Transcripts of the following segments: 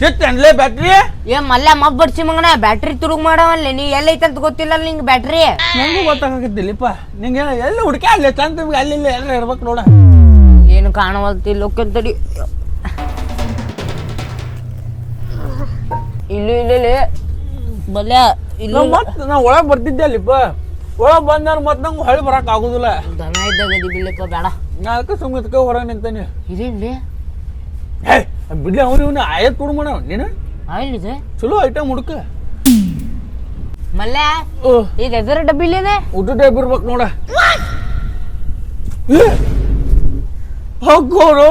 ಸಿಟ್ಟನ್ಲೇ battery? ಏ ಮಲ್ಲ ಮಬ್ ಬಡ್ಸಿ ಮಗನ battery ತುರುಗ್ ಮಾಡವಲ್ಲ ನೀ ಎಲ್ಲೈತಂತ ಗೊತ್ತಿಲ್ಲ ನಿಂಗೆ ಬ್ಯಾಟ್ರಿ? ನಂಗೂ ಗೊತ್ತಾಗತ್ತಿಲ್ಲಪ್ಪ ನಿಂಗೆ ಎಲ್ಲ ಹುಡುಕಿ ಅಲ್ಲಿ? ಚಂದ ನಿಮ್ಗೆ ಅಲ್ಲಿ ಇಲ್ಲ ಎಲ್ಲ ಇರ್ಬೇಕು ನೋಡ. ಏನು ಕಾಣವಲ್ತಿಲ್ಲ ಲೋಕಂತಡಿ ಇಲ್ಲಿ ಇಲ್ಲಿ ಬಲ್ಯ ಇಲ್ಲ ಮತ್ತೆ ನಾ ಒಳಗೆ ಬರ್ತಿದ್ದೆ ಅಲ್ಲಿಪ್ಪ ಒಳಗೆ ಬಂದಾರ ಮತ್ತೆ ನಂಗೆ ಹೊಳಿ ಬರಕ್ ಆಗುದಿಲ್ಲ. ದನ ಇದ್ದಾಗ ಬಿಲ್ಲಪ್ಪ ಬೇಡ. ನಾ ಅದಕ್ಕೆ ಸುಮ್ಮನೆ ಹೊರಗೆ ನಿಂತಾನೆ. ಇದೇನ್ರಿ ಹೇ ಬಿಡ್ಲಿ ಅವ್ನು ಇವನು ಆಯತ್ ಕೊಡು ಮಾಡ ನೀನು? ಇಲ್ಲಿದೆ ಚಲೋ ಐಟಮ್ ಹುಡುಕ. ಮಲ್ಲ ಓ. ಇದು ಡಬ್ಬಿ ಡಬ್ಬಿಲಿದೆ ಊಟ ಡಬ್ಬಿ ಇರ್ಬೇಕು ನೋಡ. ಹೋಗೋರು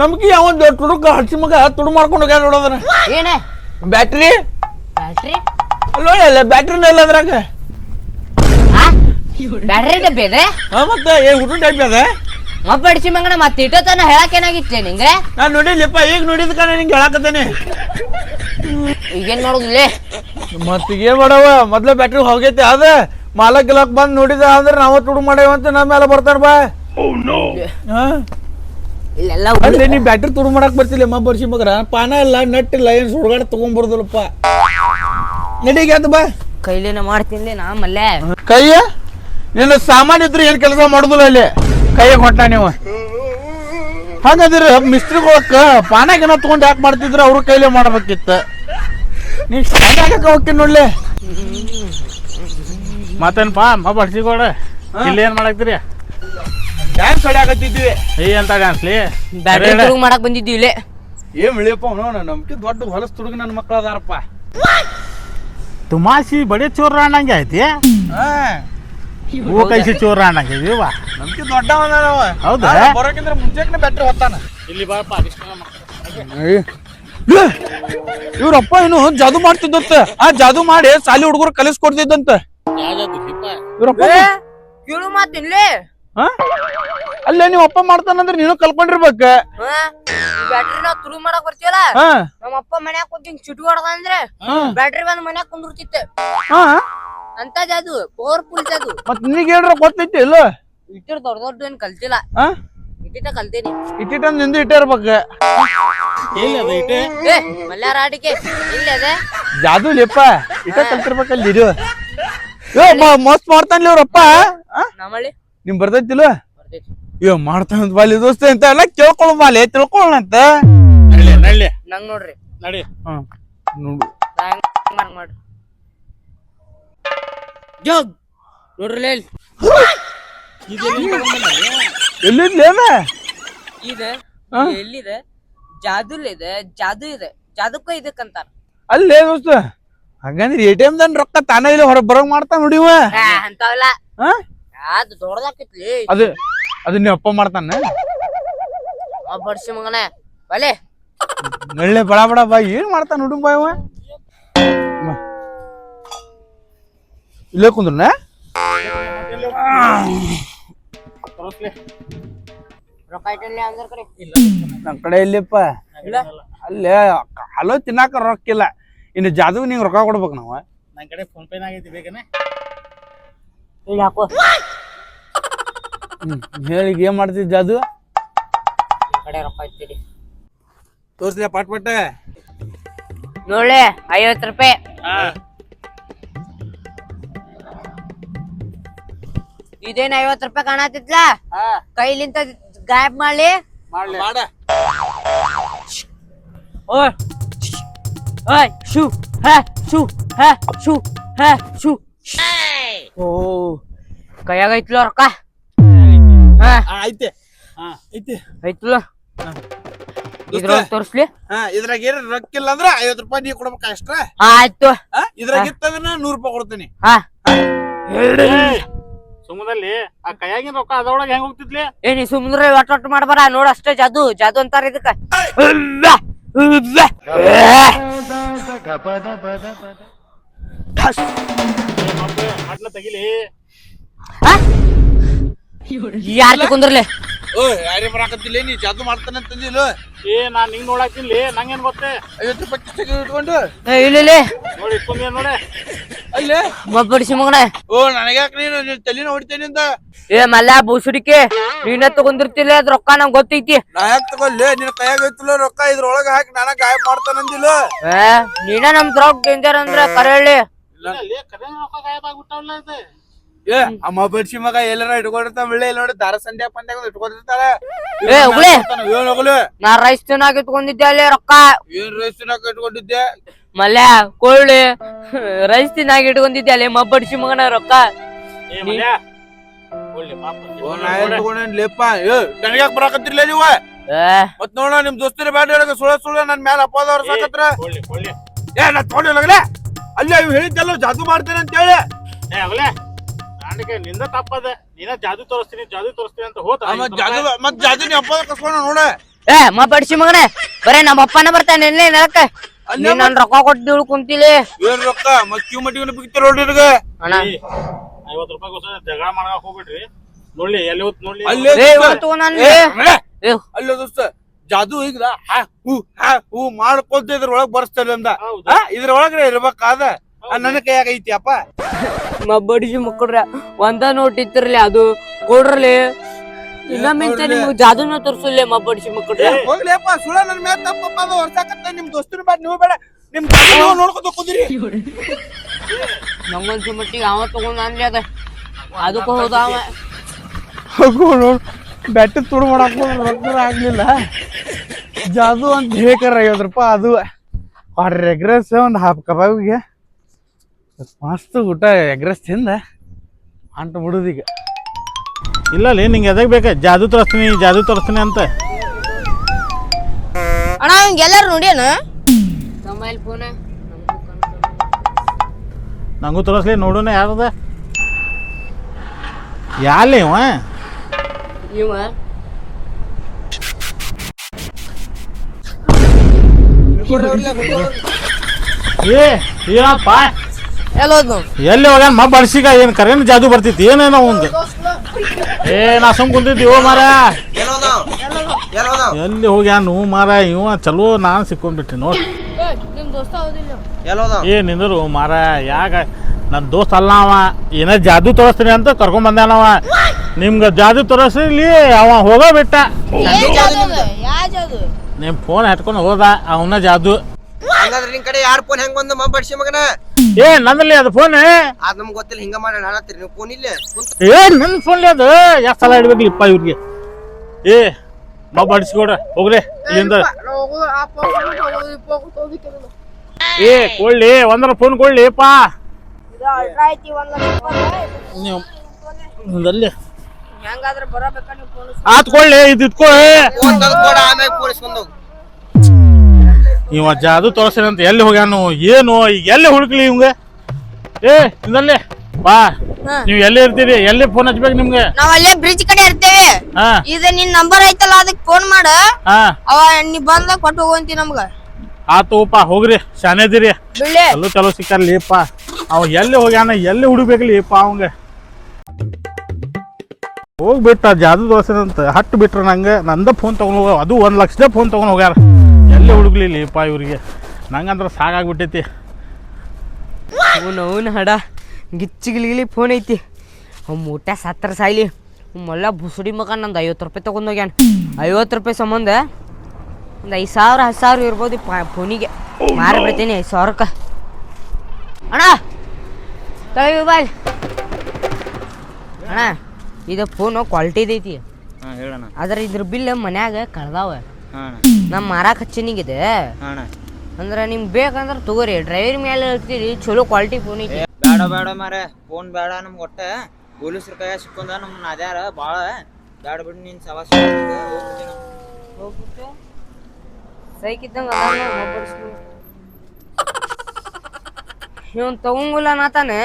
ನಮ್ಗೆ ಯಾವ ತುಡುಕ ಹಚ್ಚಿ ಮಗ ತುಡು ಮಾಡ್ಕೊಂಡು ಹೋಗ್ಯಾರ ನೋಡೋದನ್ನ ಏನ? ಬ್ಯಾಟ್ರಿ? ಬ್ಯಾಟ್ರಿ? ಅಲ್ಲೋ ಎಲ್ಲ ಬ್ಯಾಟ್ರಿನ ಇಲ್ಲ ಅದ್ರಾಗ. ಬ್ಯಾಟ್ರಿ ಡಬ್ಬಿ ಅದೇ ಮತ್ತೆ ಏ ಊಟ ಡಬ್ಬಿ ಅದ? ಮಬ್ಬ ಮಂಗಣ ಮಗನ ಮತ್ತೆ ಇಟ್ಟೋ ತನ ಹೇಳಕ್ ಏನಾಗಿತ್ತೆ ನಿಂಗೆ? ನಾನ್ ನೋಡಿಲ್ಲಪ್ಪ ಈಗ ನೋಡಿದ ಕಾರಣ ನಿಂಗೆ ಹೇಳಕತ್ತೇನೆ. ಈಗೇನ್ ಮಾಡೋದಿಲ್ಲ ಮತ್ತೆ ಏನ್ ಮಾಡವ? ಮೊದ್ಲೇ ಬ್ಯಾಟ್ರಿ ಹೋಗೈತೆ ಅದ ಮಾಲಕ್ ಗಿಲಕ್ ಬಂದ್ ನೋಡಿದ ಅಂದ್ರೆ ನಾವ ತುಡು ಮಾಡೇವಂತ ನಮ್ಮ ಮೇಲೆ ಬರ್ತಾರ ಬಾ. ಹಾ? ಇಲ್ಲೆಲ್ಲ ಅಲ್ಲೇ ನೀ ಬ್ಯಾಟ್ರಿ ತುಡು ಮಾಡಕ್ ಬರ್ತಿಲ್ಲ ಮ ಬರ್ಸಿ ಮಗ್ರ. ಪಾನ ಇಲ್ಲ ನಟ್ ಇಲ್ಲ ಏನ್ ಸುಡ್ಗಾಡ ತಗೊಂಡ್ಬರ್ದಲ್ಲಪ್ಪ ನಡಿಗೆ ಅದು ಬಾ. ಕೈಲೇನ ಮಾಡ್ತೀನಿ ನಾ ಮಲ್ಲೆ. ಕೈಯ? ನಿನ್ನ ಸಾಮಾನ್ಯ ಇದ್ರೆ ಏನ್ ಕೆಲಸ ಮಾಡುದಿಲ್ಲ ಅಲ್ಲಿ? ಕೈಯಾಗ ಹೊಂಟ ನೀವು? ಹಾಗಾದ್ರೆ ಮಿಸ್ತ್ರಿಗಳಕ್ಕ ಪಾನಾಗಿನ ತಗೊಂಡು ಯಾಕೆ ಮಾಡ್ತಿದ್ರ? ಅವ್ರ ಕೈಲೇ ಮಾಡ್ಬೇಕಿತ್ತು. ನೀ ಶಾನ್ಯಾಗಕ್ಕ ಹೋಗ್ತೀನಿ ನೋಡ್ಲಿ. ಮತ್ತೇನಪ್ಪ? ಮ ಬಡ್ಸಿಕೊಡ ಇಲ್ಲಿ ಏನು ಮಾಡಾಕ್ತಿರಿ? ಡ್ಯಾನ್ಸ್ ಹೊಡ್ಯಾಕತ್ತಿದ್ವಿ ಏ ಅಂತ ಡ್ಯಾನ್ಸ್ಲಿ ಮಾಡಕ್ ಬಂದಿದ್ದೀವಿ ಇಲ್ಲೇ ಏನ್ ಇಳಿಯಪ್ಪ ಅವನು ನಮ್ಗೆ ದೊಡ್ಡ ಹೊಲಸು ತುಡುಗ ನನ್ನ ಮಕ್ಳು ಅದಾರಪ್ಪ ತುಮಾಸಿ ಬಡಿ ಚೋರ ಅನ್ನಂಗೆ ಐತಿ ಹಾ. ಹೂ ಕೈಸಿ ಚೋರ ಅನ್ನಂಗೆ ಇದೀವ ನಮ್ಗೆ ದೊಡ್ಡ ಹೌದಾ? ಬರೋಕಿಂದ್ರ ಮುಂಚೆಕ್ನೆ ಬ್ಯಾಟ್ರಿ ಹೊತ್ತಾನ. ಇಲ್ಲಿ ಬಾರಪ್ಪ ಇವ್ರಪ್ಪ ಏನು ಜಾದು ಮಾಡ್ತಿದ್ದಂತ. ಆ ಜಾದು ಮಾಡಿ ಸಾಲಿ ಹುಡುಗರು ಕಲಿಸ್ಕೊಡ್ತಿದ್ದಂತ ಇವ್ರಪ್ಪ ಕೇಳು ಮಾತಿನ್ಲೇ ಹಾ? ಅಲ್ಲೇ ನೀವು ಅಪ್ಪ ಮಾಡ್ತಾನಂದ್ರೆ ನೀನು ಕಲ್ಕೊಂಡಿರ್ಬೇಕ. ಬ್ಯಾಟ್ರಿ ನಾ ತುಳು ಮಾಡಕ್ ಬರ್ತೀವಲ್ಲ? ನಮ್ಮಪ್ಪ ನಮ್ಮ ಅಪ್ಪ ಮನ್ಯಾಗ ಕುಂತಿಂಗ್ ಚಿಟು ಹೊಡ್ದಂದ್ರೆ. ಬ್ಯಾಟ್ರಿ ಬಂದ್ ಮನ್ಯಾಗ ಕುಂದಿರ್ತಿತ್ತೆ. ಹಾ ಅಂತ ಜಾದು ಪವರ್ಫುಲ್ ಜಾದು ಮತ್ ನಿನಗೆ ಹೇಳ್ರ ಗೊತ್ತೈತಿ ಇಲ್ಲ? ಇಟ್ಟಿರ್ ದೊಡ್ಡ ದೊಡ್ಡ ಏನ್ ಕಲ್ತಿಲ್ಲ. ಹಾ ಇಟ್ಟಿಟ ಕಲ್ತೀನಿ. ಇಟ್ಟಿಟ್ಟಂದ್ ನಿಂದು ಇಟ್ಟೇ ಇರ್ಬೇಕ. ಎಲ್ಲಿ ಅದ ಇಟ್ಟೆ? ಏ ಮಲ್ಯಾರ ಆಟಿಕೆ ಇಲ್ಲ ಅದ? ಜಾದು ಲೇಪ ಇಟ್ಟ ಕಲ್ತಿರ್ಬೇಕಲ್ಲಿ ಇದು. ಏ ಮ- ಮಸ್ತ್ ಮಾಡ್ತಾನ್ಲಿ ಇವ್ರಪ್ಪ ಆ? ನಮ್ಮಳ್ಳಿ ನಿಮ್ ಬರ್ತೈತಿಲ್ಲ ಬರ್ತೈತಿ. ಏ ಮಾಡ್ತಾನ ಬಾಲಿ ದೋಸ್ತ ಅಂತ ಎಲ್ಲ ಕೇಳ್ಕೊಳ್ಳ ಬಾಲಿ ತಿಳ್ಕೊಳ್ಳೋಣ ಅಂತ. ನಳ್ಳಿ ನಳ್ಳಿ ನಂಗ್ ನೋಡ್ರಿ. ನಡಿ. ಹ್ಮ್. ನೋಡು ಮಾಡ್ರಿ ಜೋಗ್. ನೋಡ್ರಿ ಇಲ್ಲಿ. ಎಲ್ಲಿದ್ಲೇನ ಇದೆ? ಎಲ್ಲಿದೆ? ಜಾದುಲ್ ಇದೆ. ಜಾದು ಇದೆ. ಜಾದುಕ್ಕ ಇದಕ್ಕಂತಾರ ಅಲ್ಲೇ ದೋಸ್ತ. ಹಂಗಂದ್ರೆ ಎ ಟಿ ಎಂ ದನ್ ರೊಕ್ಕ ತಾನೇ ಇಲ್ಲ ಹೊರ ಬರೋಂಗ್ ಮಾಡ್ತಾನ ನೋಡಿವ ಅಂತವಲ್ಲ ಹಾ? ಅದು ದೊಡ್ಡದಾಕೈತಿ ಅದು ಅದನ್ನ ನೀ ಅಪ್ಪ ಮಾಡ್ತಾನ? ಬಡ್ಸಿ ಮಗನ. ಬಲೆ. ನಳ್ಳೆ ಬಡ ಬಡ ಬಾ ಏನ್ ಮಾಡ್ತಾನ ಹುಡುಗ ಬಾ ಇವ. ಮ. ಇಲ್ಲೇ ಕುಂದ್ರನ? ನನ್ ಕಡೆ. ಇಲ್ಲಪ್ಪ. ಅಲ್ಲೇ ಹಲೋ ತಿನ್ನಾಕ ರೊಕ್ಕ ಇಲ್ಲ ಇನ್ನು ಜಾದು ನಿಂಗೆ ರೊಕ್ಕ ಕೊಡ್ಬೇಕು ನಾವು. ನನ್ ಕಡೆ ಫೋನ್ ಪೇನ ಆಗೈತಿ ಬೇಕನೆ ಹೇಳಿ ಹಾಕೋ. ಹೇಳಿ ಏನ್ ಮಾಡ್ತಿದ್ ಜಾದು? ಕಡೆ ರೊಕ್ಕ ಇಟ್ಟಿರಿ ತೋರ್ಸ್ಲಿ ಪಟ್ ಪಟ್ಟ ನೋಡ್ಲೆ ಐವತ್ತು ರೂಪಾಯಿ. ಇದೇನ್ ಐವತ್ ರೂಪಾಯಿ ಕಾಣತಿತ್ಲ ಕೈಲಿಂತ ಗಾಯಬ್ ಮಾಡ್ಲಿ. ಮಾಡ. ಓಯ್. ಓಯ್ ಶೂ. ಹ ಶೂ. ಹ ಶೂ. ಹ ಶೂ. ಓ ಕೈಯಾಗ ಐತ್ಲ ರೊಕ್ಕ? ಹಾ. ಐತೆ. ಹಾ ಐತೆ. ಐತ್ಲ? ಇದ್ರೊಳಗೆ ತೋರಿಸ್ಲಿ. ಹಾ ಇದ್ರಾಗ ಏನ್ ರೊಕ್ಕ ಇಲ್ಲ ಅಂದ್ರೆ ಐವತ್ ರೂಪಾಯಿ ನೀ ಕೊಡ್ಬೇಕು ಅಷ್ಟ ಆಯ್ತು. ಆ, ಇದ್ರಾಗ ಇತ್ತಂದ್ರ ನೂರ್ ರೂಪಾಯಿ ಕೊಡ್ತೀನಿ. ಹಾ. ಸುಮ್ಮದಲ್ಲಿ ಆ ಕೈಯಾಗಿನ ರೊಕ್ಕ ಅದೊಳಗೆ ಹೆಂಗ್ ಹೋಗ್ತಿದ್ಲಿ? ಏ ನೀ ಸುಮ್ನೆ ಒಟ್ಟ ಒಟ್ಟು ಮಾಡ್ಬಾರ ನೋಡ ಅಷ್ಟೇ ಜಾದು ಜಾದು ಅಂತಾರ ಇದಕ್ಕ. ಮಟ್ಲ ತೆಗಿಲಿ ಯಾರ ಕುಂದ್ರಲೆ? ಓ ಯಾರೇ ಬರಾಕತ್ತಿಲ್ಲ ನೀ ಜಾದು ಮಾಡ್ತಾನೆ ಅಂತಂದಿಲ್ಲ ಏ ನಾನ್ ನಿಂಗ್ ನೋಡಾಕಿಲ್ಲ ನಂಗೇನ್ ಗೊತ್ತೇ? ಐವತ್ತು ರೂಪಾಯಿ ಇಟ್ಕೊಂಡು? ಏ ಇಲ್ಲಿ ನೋಡಿ ಇಟ್ಕೊಂಡ್ ನೋಡೆ? ಅಲ್ಲೇ? ಮಬ್ಬಡಿಸಿ ಮಗನ ಓ ನನಗ್ಯಾಕ ನೀನು? ನಿನ್ ತಲೆನ ಹೊಡಿತೇನೆ ಅಂತ? ಏ ಮಲ್ಲ ಬೂಸುಡಿಕೆ. ನೀನ ತಗೊಂಡಿರ್ತಿಲ್ಲ ಅದ್ ರೊಕ್ಕ ನಂಗ್ ಗೊತ್ತೈತಿ. ನಾ ಯಾಕೆ ತಗೊಳ್ಳಿ ನಿನ್ ಕೈಯಾಗ ಐತಿಲ್ಲ ರೊಕ್ಕ ಇದ್ರೊಳಗ ಹಾಕಿ ನಾನ ಗಾಯ ಮಾಡ್ತಾನಂದಿಲ್ಲ ಏ ನೀನ ನಮ್ ದ್ರೊಗ್ ಡೇಂಜರ್ ಅಂದ್ರ ಕರಳ್ಳಿ. ರೊಕ್ಕ ಏ ಅಮ್ಮ ಬಡ್ಸಿ ಮಗ ಎಲ್ಲಾರ ಇಟ್ಕೊಂಡಿರ್ತಾನ ಒಳ್ಳೆ ಇಲ್ಲ ನೋಡಿ ದಾರ ಸಂಧ್ಯಾ ಪಂದ್ಯಾಗ ಇಟ್ಕೊಂಡಿರ್ತಾಳೆ. ಏ, ಹೋಗ್ಲೆ. ಏನ್ ಹೋಗ್ಲಿ ನಾ ರೈಸ್ ತಿನ್ನಾಗ ಇಟ್ಕೊಂಡಿದ್ದೆ ಅಲ್ಲಿ ರೊಕ್ಕ. ಏನ್ ರೈಸ್ನಾಗ ಇಟ್ಕೊಂಡಿದ್ದೆ? ಮಲ್ಯ ಕೊಳ್ಳಿ ರೈಸ್ ನಾಗ ಇಟ್ಕೊಂಡಿದ್ದೆ ಅಲ್ಲಿ ಮಬ್ಬಡಿಸಿ ಮಗನ ರೊಕ್ಕ. ಬರಾಕತ್ತಿರ್ಲ ನೀವ? ಮತ್ ನೋಡ ನಿಮ್ ದೋಸ್ತಿರ ಬ್ಯಾಡ ಹೇಳಕ ಸುಳ ಸುಳ ನನ್ ಮ್ಯಾಲ ಒಳ್ಳೆ ಒಳ್ಳೆ ಏ ನಾ ತಗೊಂಡಿಲ್ಲಗಲೇ ಅಲ್ಲೇ ಇವ್ ಹೇಳಿದ್ದಲ್ಲ ಜಾದು ಮಾಡ್ತೇನೆ ಅಂತ ಹೇಳಿ ಏ ಅವಲೇ ನಾಣಿಕೆ ನಿಂದ ತಪ್ಪದ. ನೀನ ಜಾದು ತೋರಿಸ್ತೀನಿ ಜಾದು ತೋರಿಸ್ತೀನಿ ಅಂತ ಹೋತ. ಮತ್ ಜಾದು ಮತ್ ಜಾದು ನೀ ಅಪವಾದ ಕಸ್ಕೊಂಡ ನೋಡ. ಏ ಮಬ್ಬಡಿಸಿ ಮಗನೇ ಬರೇ ನಮ್ಮ ಅಪ್ಪನ ಬರ್ತಾನೆ ನೆಲಕ್ಕೆ. ನೀನ್ ನನ್ ರೊಕ್ಕ ಕೊಟ್ಟು ಕುಂತಿಲಿ. ಏನ್ ರೊಕ್ಕ? ಮತ್ ಕ್ಯೂ ಮಟ್ಟಿಗೆ ಬಿಗ್ತಾರ ನೋಡ್ರಿ ನಿನಗ? ಅಣ್ಣ. ಐವತ್ ರೂಪಾಯಿಗೋಸ್ಕರ ಜಗಳ ಮಾಡಕ್ ಹೋಗ್ಬಿಡ್ರಿ. ನೋಡ್ಲಿ ಎಲ್ಲಿ ಹೋತ್ ನೋಡ್ಲಿ ಅಲ್ಲೇ ಏ ದೋಸ್ತ. ಇವತ್ತು ನಾನು ಏ, ಮಳೆ. ದೋಸ್ತ. ಜಾದು ಈಗ ಹಾ ಹೂ ಹಾ ಹೂ ಮಾಡ್ಕೊಂತ ಇದ್ರೊಳಗ್ ಬರ್ಸ್ತಲ್ಲ ಅಂದ. ಹೌದು. ಹಾ ಇದ್ರೊಳಗ್ರೆ ಇರ್ಬೇಕಾದ? ಆ, ನನ್ನ ಕೈಯಾಗ ಐತಿ ಅಪ್ಪ. ಮಬ್ಬಡಿಸಿ ಮುಕ್ಕಡ್ರ ಒಂದ ನೋಟ್ ಇತ್ತಿರ್ಲಿ ಅದು ಕೊಡ್ರಲಿ. ಇನ್ನೊಮ್ಮೆ ಇಂತ ನಿಮ್ಗೆ ಜಾದೂನ ತೋರ್ಸಲ್ಲ ಮಬ್ಬಡಿಸಿ ಮಕ್ಕಳು ಹೋಗ್ಲಿಯಪ್ಪ ಸುಳ ನನ್ ಮ್ಯಾಲ ತಪ್ಪಪ್ಪ ಅದು ಹೊರ್ಸಾಕತ್ತ ನಿಮ್ ದೋಸ್ತರ ಬ್ಯಾಡ ನೀವು ಬೇಡ. ನಿಮ್ ಜಾದು ನೋಡ್ಕೊತ ಕುದಿರಿ. ನಂಗನ್ಸು ಮಟ್ಟಿಗೆ ಅವ ತಗೊಂಡ್ ಅನ್ಲಿ ಅದ. ಅದಕ್ಕೆ ಹೋದ ಅವ. ಬ್ಯಾಟಿ ತುಡು ಮಾಡಕ್ ರೊಕ್ಕ ಆಗ್ಲಿಲ್ಲ. ಜಾದು ಅಂತ ಹೇಳ್ಕರ ಐವತ್ತು ರೂಪಾಯಿ ಅದು. ಆರ್ಡ್ರ್ ಎಗ್ರೆಸ್ ಒಂದು ಹಾಫ್ ಕಬಾಬಿಗೆ ಮಸ್ತ್ ಊಟ ಎಗ್ರೆಸ್ ತಿಂದ. ಅಂಟು ಬಿಡುದೀಗ ಇಲ್ಲ ಅಲ್ಲಿ ನಿಂಗೆ ಎದಾಗ ಬೇಕಾ? ಜಾದು ತೋರಿಸ್ತೀನಿ ಜಾದು ತೋರಿಸ್ತೀನಿ ಅಂತ. ಅಣ್ಣ ಹಿಂಗೆ ಎಲ್ಲಾರು ನೋಡ್ಯಾನ? ಮೊಬೈಲ್ ಫೋನ್ ನಂಗೂ ತೋರಿಸ್ಲಿ ನೋಡೋಣ ಯಾರದ. ಯಾಲಿ ಇವ? ಇವ? ಏ ಏನಪ್ಪ? ಎಲ್ಲಿ ಹೋಗ್ಯಾನ? ಮ ಬಡ್ಸಿಗ ಏನ್ ಕರೆನ್ ಜಾದು ಬರ್ತಿತ್ತು? ಏನೇನೋ ಒಂದು. ಏ, ನಾ ಸುಮ್ ಕುಂತಿದ್ದಿ, ಓ ಮಾರ ಎಲ್ಲಿ ಹೋಗ್ಯಾನು ಮಾರಾ ಇವ ಚಲೋ ನಾನು ಸಿಕ್ಕೊಂಡ್ಬಿಟ್ಟೆ, ನೋಡಿ. ಏ, ನಿಂದರು ಮಾರ ಯಾಕ? ನನ್ನ ದೋಸ್ತ ಅಲ್ಲ ಅವ. ಏನ ಜಾದು ತೋರಿಸ್ತೀನಿ ಅಂತ ಕರ್ಕೊಂಡ್ ಬಂದಾನವ ನಿಮ್ಗೆ ಜಾದು ತೋರಿಸ್ಲಿ ಅವ ಹೋಗೋ ಬಿಟ್ಟ. ನಿಮ್ ಫೋನ್ ಹಟ್ಕೊಂಡು ಹೋದ, ಅವನ ಜಾದು. ಕಡೆ ಯಾರ್ ಫೋನ್ ಹೆಂಗ್ ಬಂದು ಮಗನ? ಏ ನಂದಲ್ಲಿ ಅದು ಫೋನ್ ಅದ್ ನಮ್ಗೆ ಗೊತ್ತಿಲ್ಲ ಹಿಂಗ ಮಾಡಿ ಹೇಳತ್ತೀರಿ ನೀವು? ಫೋನ್ ಇಲ್ಲ? ಏ ನನ್ನ ಫೋನ್ ಅದು. ಎಷ್ಟು ಸಲ ಇಡ್ಬೇಕು ಇಪ್ಪ ಇವ್ರಿಗೆ? ಏ ಮಬ್ಬ ಬಡಿಸ್ಕೊಡ ಹೋಗ್ರಿ ಇಲ್ಲಿಂದ. ಏ ಕೊಳ್ಳಿ ಒಂದರ ಫೋನ್ ಕೊಳ್ಳಿ ಪಾ ಫೋನ್ ಆತ್ ಕೊಳ್ಳಿ ಇದು ಇಟ್ಕೊ ಫೋನ್ ಇವ ಜಾದು ತೋರ್ಸ್ತೀನಿ ಅಂತ ಎಲ್ಲಿ ಹೋಗ್ಯಾನು ಏನು? ಈಗ ಎಲ್ಲಿ ಹುಡುಕ್ಲಿ ಇವಂಗ? ಏ ಇಂದಲ್ಲಿ ಬಾ. ನೀವು ಎಲ್ಲಿ ಇರ್ತೀರಿ? ಎಲ್ಲಿ ಫೋನ್ ಹಚ್ಬೇಕು ನಿಮ್ಗೆ? ನಾವ್ ಅಲ್ಲೇ ಬ್ರಿಡ್ಜ್ ಕಡೆ ಇರ್ತೇವೆ. ಹಾ. ಇದು ನಿನ್ ನಂಬರ್ ಐತಲ್ಲ ಅದಕ್ಕೆ ಫೋನ್ ಮಾಡ. ಹಾ. ಅವ ನೀ ಬಂದಾಗ ಕೊಟ್ಟು ಹೋಗಂತಿ ನಮ್ಗ. ಆತುಪ್ಪ ಹೋಗ್ರಿ. ಶಾನೇದಿರಿ ಎಲ್ಲೂ ಚಲೋ ಚಲೋ ಸಿಕ್ಕಾರ್ಲಿಪ್ಪ ಅವ ಎಲ್ಲಿ ಹೋಗ್ಯಾನ ಎಲ್ಲಿ ಹುಡುಕ್ಬೇಕಲಿಪ್ಪ ಅವಂಗ? ಹೋಗ್ಬಿಟ್ಟ ಜಾದು ದೋಸೆ ಅಂತ ಹಟ್ಟು ಬಿಟ್ರ ನಂಗೆ. ನಂದ ಫೋನ್ ತಗೊಂಡ್ ಹೋಗ ಅದು ಒಂದ್ ಲಕ್ಷದ ಫೋನ್ ತಗೊಂಡ್ ಹೋಗ್ಯಾರ. ಎಲ್ಲಿ ಹುಡುಕ್ಲಿಲ್ಲಪ್ಪ ಇವ್ರಿಗೆ. ನಂಗಂದ್ರ ಸಾಕಾಗ್ಬಿಟ್ಟೈತಿ. ಅವನು ಅವನು ಹಡ. ಗಿಚ್ಚಿಗಿಲಿಗಿಲಿ ಫೋನ್ ಐತಿ. ಅವ್ ಮೂಟ ಸತ್ತರ ಸಾಯ್ಲಿ. ಮೊಲ್ಲ ಬುಸುಡಿ ಮಗ ನಂದು ಐವತ್ತು ರೂಪಾಯಿ ತಗೊಂಡ್ ಹೋಗ್ಯಾನ. ಐವತ್ತು ರೂಪಾಯಿ ಸಂಬಂಧ ಒಂದು ಐದು ಸಾವಿರ ಹತ್ತು ಸಾವಿರ ಇರ್ಬೋದು ಫೋನಿಗೆ ಮಾರಿ ಬಿಡ್ತೀನಿ ಐದು ಸಾವಿರಕ್ಕೆ. ಅಣ್ಣ! ತಳಿ ಬಾಯ್. ಅಣ್ಣ ಇದು ಫೋನು ಕ್ವಾಲಿಟಿದೈತಿ ಆದ್ರೆ ಇದ್ರ ಬಿಲ್ ಮನ್ಯಾಗ ಕಳ್ದಾವ. ನಮ್ಮ ಮಾರಾಕ್ ಹಚ್ಚಿನಿಗಿದೆ. ಅಂದ್ರೆ ನಿಮ್ಗೆ ಬೇಕಂದ್ರೆ ತಗೋರಿ. ಡ್ರೈವರ್ ಮೇಲೆ ಇರ್ತೀರಿ ಚಲೋ ಕ್ವಾಲಿಟಿ ಫೋನ್ ಐತಿ. ಬೇಡ ಬೇಡ ಮಾರೆ ಫೋನ್ ಬೇಡ ನಮ್ಗೆ ಒಟ್ಟ. ಪೊಲೀಸ್ರ ಕೈಯಾಗ ಸಿಕ್ಕೊಂಡ ನಮ್ ಅದ್ಯಾರ? ಭಾಳ ಬೇಡ ಬಿಡು ನೀನ್ ಸವಾಸ ಹೋಗ್ಬಿಟ್ಟು ಸೈಕಿದ್ದಂಗ ಇವನ್ ತಗೊಂಗಿಲ್ಲ ನಾತಾನೆ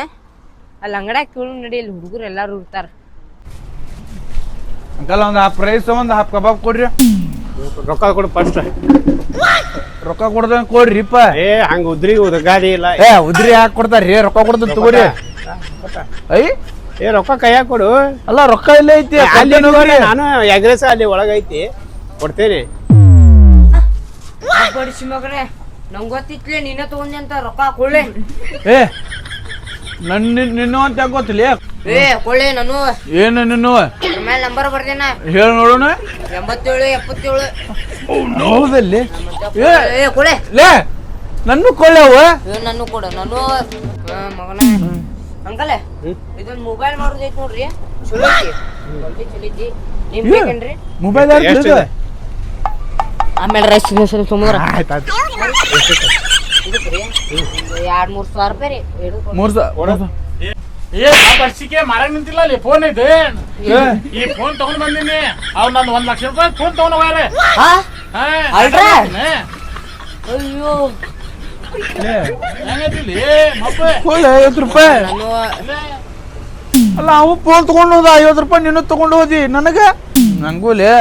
ಅಲ್ಲಿ ಅಂಗಡ್ಯಾಗ ಕೇಳು ನಡಿಯಲ್ಲಿ ಹುಡುಗರು ಎಲ್ಲಾರು ಇರ್ತಾರ. ಅಂಕಲ್ ಒಂದು ಹಾಫ್ ರೈಸ್ ಒಂದು ಹಾಫ್ ಕಬಾಬ್ ಕೊಡ್ರಿ. ರೊಕ್ಕ ಕೊಡು ಫಸ್ಟ್ ರೊಕ್ಕ ಕೊಡ್ದಂಗ ಕೊಡ್ರಿಪ್ಪ ಏ ಹಂಗ ಉದ್ರಿ ಉದಗಾದಿ ಇಲ್ಲ. ಏ ಉದ್ರಿ ಹಾಕಿ ಕೊಡ್ತಾರ್ರಿ ರೊಕ್ಕ ಕೊಡ್ದಂಗ ತಗೋರಿ. ಐ? ಏ ರೊಕ್ಕ ಕೈಯಾಗ ಕೊಡು. ಅಲ್ಲ ರೊಕ್ಕ ಇಲ್ಲೇ ಐತಿ ಅಲ್ಲಿ ಕೊಡ್ತೇನೆ ನಾನು ಎಗ್ರೆಸ ಅಲ್ಲಿ ಒಳಗೈತಿ ಕೊಡ್ತೇನೆ. ಬಡಿಸಿ ಮಗನೇ. ನಂಗೆ ಗೊತ್ತಿತ್ಲೆ ನೀನೇ ತಗೊಂಡೆ ಅಂತ ರೊಕ್ಕ ಕೊಳ್ಳೆ ಏ ನನ್ನ ನಿನ್ನ ಅಂತ ಗೊತ್ತಿಲ್ಲ? ಏ ಕೊಳ್ಳೆ ನಾನು. ಏನು ನಿನ್ನು? ಅದ್ರ ಮೇಲೆ ನಂಬರ್ ಬರ್ದೇನ ಹೇಳಿ ನೋಡೋಣ. ಎಂಬತ್ತೇಳು ಎಪ್ಪತ್ತೇಳು. ಹೌದಲ್ಲಿ ಏ ಏ ಕೊಳೆ ಲೇ ನನ್ನ ಕೊಳ್ಳೆವ ಏ ನಾನು ಕೊಡ ನಾನು ಆ, ಅಂಕಲೆ ಅಂಕಲ್ ಇದೊಂದು ಮೊಬೈಲ್ ಮಾಡೋದೈತಿ ನೋಡ್ರಿ. ಚಲೋ ಐತಿ. ಕ್ವಾಲಿಟಿ ಚಲೋ ಐತಿ. ನಿಮ್ ಬೇಕೇನ್ರಿ? ಮೊಬೈಲ್ ಎಷ್ಟಿದೆ? ಆಮೇಲೆ ರೈಸ್ ಸುಮಾರು. ಆಯ್ತು ಆಯ್ತು. ಇದಕ್ಕೆ ರೀ? ಎರಡು ಮೂರು ಸಾವಿರ ರೂಪಾಯಿ ರೀ. ಹಿಡ್ದು ಕೊಡು. ಮೂರ್ ಸಾವಿರ ಏ ಬರ್ಸಿಕೆ ಮಾಡಕ್ ನಿಂತಿಲ್ಲ ಅಲ್ಲಿ ಫೋನ್ ಐತೆ. ಈ ಫೋನ್ ತಗೊಂಡ್ ಬಂದಿನಿ. ಅವ್ನು ನಂದು ಒಂದ್ ಲಕ್ಷ ರೂಪಾಯಿ ಫೋನ್ ತಗೊಂಡ್ ಹೋಗ್ಯಾರ ಹಾ? ಹಾ, ಅಲ್ರಾ? ಹಾ. ಅಯ್ಯೋ. ರೂಪಾಯಿ. ನಾನು ಅಲ್ಲ ಅವ ಫೋನ್ ತಗೊಂಡು ಹೋದ ಐವತ್ತು ರೂಪಾಯಿ ನೀನು ತಗೊಂಡ್ ಹೋದಿ ನನಗ? ನಂಗೂಲೇ.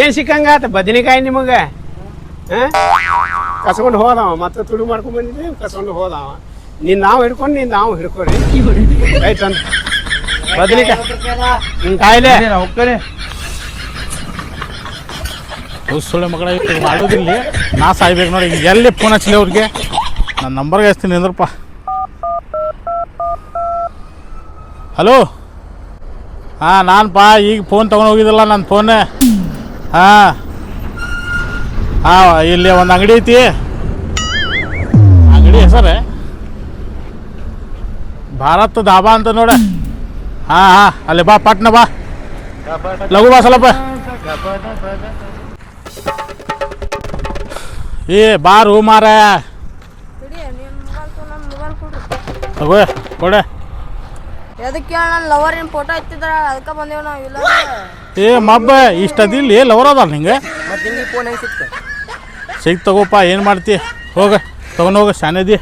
ಏನ್ ಸಿಕ್ಕಂಗಾತ ಬದನೆಕಾಯಿ ನಿಮಗ? ಕಸ್ಕೊಂಡು ಹೋದವ ಮತ್ತೆ ತುಡು ಮಾಡ್ಕೊಂಡ್ ಬಂದಿದ್ದೆ ಕಸ್ಕೊಂಡು ಹೋದವ. ನೀನ್ ನಾವು ಹಿಡ್ಕೊಂಡು ನೀನ್ ನಾವು ಹಿಡ್ಕೊಳಿ ಹ್ಮ್, ಕಾಯಿಲೆ ಹೋಗ್ತಾನೆ ಸುಳ್ಳೆ ಮಗಳ ಮಾಡೋದಿಲ್ಲ. ನಾ ಸಾಯ್ಬೇಕು ನೋಡಿ ಎಲ್ಲಿ ಫೋನ್ ಹಚ್ಚಲಿ ಅವ್ರಿಗೆ? ನನ್ನ ನಂಬರ್ಗೆ ಹಚ್ತೀನಿ ಅಂದ್ರಪ್ಪ ಹಲೋ ಹಾಂ ನಾನು ಪಾ ಈಗ ಫೋನ್ ತೊಗೊಂಡು ಹೋಗಿದ್ದಲ್ಲ ನನ್ನ ಫೋನೇ ಹಾಂ. ಹಾಂ ಇಲ್ಲಿ ಒಂದು ಅಂಗಡಿ ಐತಿ. ಅಂಗಡಿ ಹೆಸರು? ಭಾರತ್ ಧಾಬಾ ಅಂತ ನೋಡ. ಹಾಂ ಹಾಂ ಅಲ್ಲಿ ಬಾ ಪಟ್ನ ಬಾ. ಲಘು ಬಾ ಸ್ವಲ್ಪ. ಏ ಬಾರು ಮಾರ. ತಗೋ ಕೊಡೆ. ಎದಕ್ಕೆ ನನ್ನ ಲವರಿನ ಫೋಟೋ ಅದಕ್ಕೆ ಬಂದೇವ್ ನಾವು ಇಲ್ಲ ಏ ಮಬ್ಬ ಇಷ್ಟ ಅದಿಲ್ಲ ಲವರ್ ಅದ ನಿಂಗೆ? ಮತ್ತೆ ನಿಂಗೆ ಫೋನ್ ಹೆಂಗೆ ಸಿಕ್ತ ಸಿಗ್ ತಗೋಪ್ಪ ಏನು ಮಾಡ್ತಿ? ಹೋಗ ತಗೊಂಡು ಹೋಗ ಶಾನೆದಿ